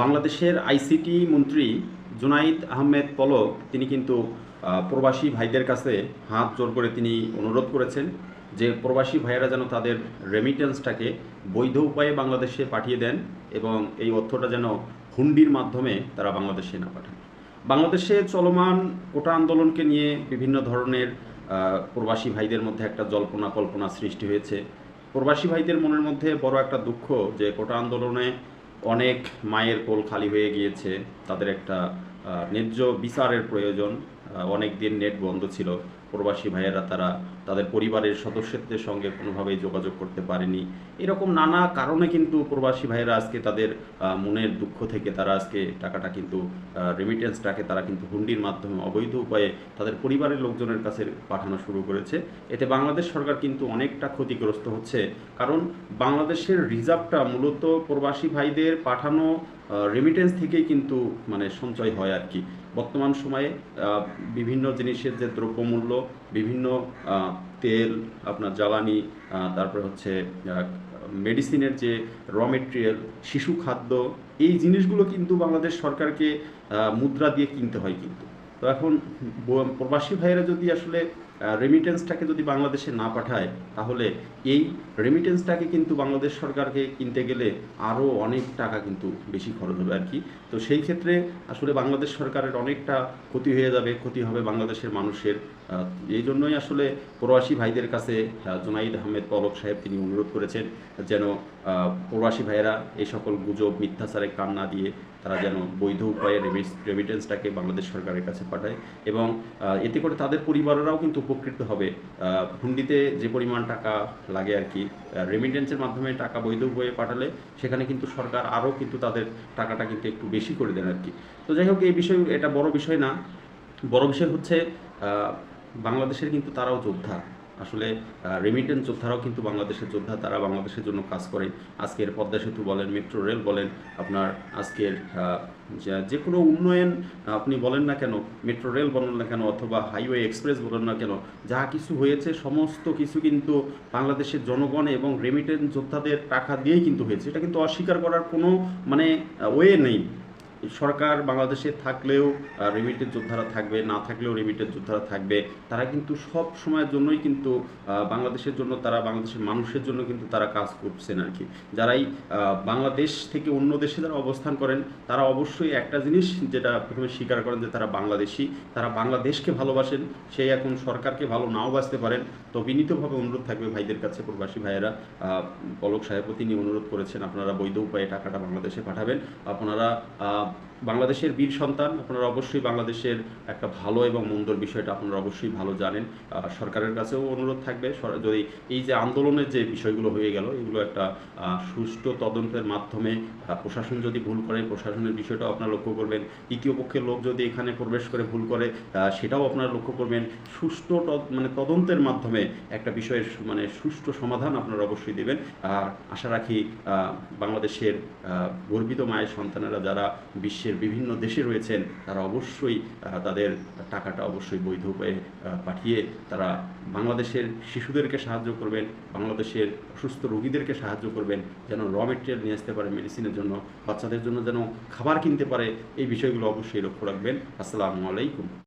বাংলাদেশের আইসিটি মন্ত্রী জুনাইদ আহমেদ পলক, তিনি কিন্তু প্রবাসী ভাইদের কাছে হাত জোর করে তিনি অনুরোধ করেছেন যে প্রবাসী ভাইয়েরা যেন তাদের রেমিটেন্সটাকে বৈধ উপায়ে বাংলাদেশে পাঠিয়ে দেন এবং এই অর্থটা যেন হুন্ডির মাধ্যমে তারা বাংলাদেশে না পাঠান। বাংলাদেশে চলমান কোটা আন্দোলনকে নিয়ে বিভিন্ন ধরনের প্রবাসী ভাইদের মধ্যে একটা জল্পনা কল্পনা সৃষ্টি হয়েছে। প্রবাসী ভাইদের মনের মধ্যে বড় একটা দুঃখ যে কোটা আন্দোলনে অনেক মায়ের কোল খালি হয়ে গিয়েছে তাদের একটা ন্যায্য বিচারের প্রয়োজন। অনেক দিন নেট বন্ধ ছিল। প্রবাসী ভাইয়েরা তারা তাদের পরিবারের সদস্যদের সঙ্গে কোনোভাবেই যোগাযোগ করতে পারেনি। এরকম নানা কারণে কিন্তু প্রবাসী ভাইয়েরা আজকে তাদের মনের দুঃখ থেকে তারা আজকে টাকাটা কিন্তু রেমিটেন্সটাকে তারা কিন্তু হুন্ডির মাধ্যমে অবৈধ উপায়ে তাদের পরিবারের লোকজনের কাছে পাঠানো শুরু করেছে। এতে বাংলাদেশ সরকার কিন্তু অনেকটা ক্ষতিগ্রস্ত হচ্ছে। কারণ বাংলাদেশের রিজার্ভটা মূলত প্রবাসী ভাইদের পাঠানো রেমিটেন্স থেকেই কিন্তু মানে সঞ্চয় হয় আর কি। বর্তমান সময়ে বিভিন্ন জিনিসের যে দ্রব্যমূল্য, বিভিন্ন তেল, আপনার জ্বালানি তারপরে হচ্ছে মেডিসিনের যে র মেটেরিয়াল শিশু খাদ্য, এই জিনিসগুলো কিন্তু বাংলাদেশ সরকারকে মুদ্রা দিয়ে কিনতে হয় কিন্তু। তো এখন প্রবাসী ভাইয়েরা যদি আসলে রেমিটেন্সটাকে যদি বাংলাদেশে না পাঠায়, তাহলে এই রেমিটেন্সটাকে কিন্তু বাংলাদেশ সরকারকে কিনতে গেলে আরও অনেক টাকা কিন্তু বেশি খরচ হবে আর কি তো সেই ক্ষেত্রে আসলে বাংলাদেশ সরকারের অনেকটা ক্ষতি হয়ে যাবে, ক্ষতি হবে বাংলাদেশের মানুষের। এই জন্যই আসলে প্রবাসী ভাইদের কাছে জোনাইদ আহমেদ পলক সাহেব তিনি অনুরোধ করেছেন যেন প্রবাসী ভাইয়েরা এই সকল গুজব, মিথ্যাচারে কান না দিয়ে তারা যেন বৈধ উপায়ে রেমিটেন্সটাকে বাংলাদেশ সরকারের কাছে পাঠায় এবং এতে করে তাদের পরিবারেরাও কিন্তু উপকৃত হবে। হুন্ডিতে যে পরিমাণ টাকা লাগে আর কি রেমিটেন্সের মাধ্যমে টাকা বৈধ উপায়ে পাঠালে সেখানে কিন্তু সরকার আরও কিন্তু তাদের টাকাটা কিন্তু একটু বেশি করে দেন আর কি। তো যাই হোক, এই বিষয়, এটা বড় বিষয় না। বড় বিষয় হচ্ছে বাংলাদেশের কিন্তু তারাও যোদ্ধা। আসলে রেমিটেন্স যোদ্ধারাও কিন্তু বাংলাদেশের যোদ্ধা, তারা বাংলাদেশের জন্য কাজ করে। আজকের পদ্মা সেতু বলেন মেট্রো রেল বলেন, আপনার আজকের যে- যে কোনো উন্নয়ন আপনি বলেন না কেন মেট্রো রেল বলেন না কেন, অথবা হাইওয়ে এক্সপ্রেস বলেন না কেন, যা কিছু হয়েছে, সমস্ত কিছু কিন্তু বাংলাদেশের জনগণ এবং রেমিটেন্স যোদ্ধাদের টাকা দিয়েই কিন্তু হয়েছে। এটা কিন্তু অস্বীকার করার কোনো মানে ওয়ে নেই। সরকার বাংলাদেশে থাকলেও রেমিটেড যোদ্ধারা থাকবে, না থাকলেও রেমিটেড যোদ্ধারা থাকবে, তারা কিন্তু সব সময়ের জন্যই কিন্তু বাংলাদেশের জন্য তারা বাংলাদেশের মানুষের জন্য কিন্তু তারা কাজ করছেন আর কি। যারাই বাংলাদেশ থেকে অন্য দেশে যারা অবস্থান করেন, তারা অবশ্যই একটা জিনিস যেটা প্রথমে স্বীকার করেন যে তারা বাংলাদেশি, তারা বাংলাদেশকে ভালোবাসেন, সেই এখন সরকারকে ভালো নাও বাঁচতে পারেন। তো বিনীতভাবে অনুরোধ থাকবে ভাইদের কাছে, প্রবাসী ভাইয়েরা। পলক সাহেবও তিনি অনুরোধ করেছেন, আপনারা বৈধ উপায়ে টাকাটা বাংলাদেশে পাঠাবেন। আপনারা বাংলাদেশের বীর সন্তান, আপনারা অবশ্যই বাংলাদেশের একটা ভালো এবং মন্দর বিষয়টা আপনারা অবশ্যই ভালো জানেন। সরকারের কাছেও অনুরোধ থাকবে। যদি এই যে আন্দোলনের যে বিষয়গুলো হয়ে গেল, এগুলো একটা সুষ্ঠু তদন্তের মাধ্যমে প্রশাসন যদি ভুল করে, প্রশাসনের বিষয়টাও আপনারা লক্ষ্য করবেন। তৃতীয় পক্ষের লোক যদি এখানে প্রবেশ করে ভুল করে সেটাও আপনারা লক্ষ্য করবেন। সুষ্ঠু মানে তদন্তের মাধ্যমে একটা বিষয়ের মানে সুষ্ঠু সমাধান আপনারা অবশ্যই দেবেন। আর আশা রাখি বাংলাদেশের গর্বিত মায়ের সন্তানেরা যারা বিশ্বের বিভিন্ন দেশে রয়েছেন, তারা অবশ্যই তাদের টাকাটা অবশ্যই বৈধ উপায়ে পাঠিয়ে তারা বাংলাদেশের শিশুদেরকে সাহায্য করবেন, বাংলাদেশের অসুস্থ রোগীদেরকে সাহায্য করবেন, যেন র মেটেরিয়াল নিয়ে আসতে পারে মেডিসিনের জন্য, বাচ্চাদের জন্য যেন খাবার কিনতে পারে, এই বিষয়গুলো অবশ্যই লক্ষ্য রাখবেন। আসসালামু আলাইকুম।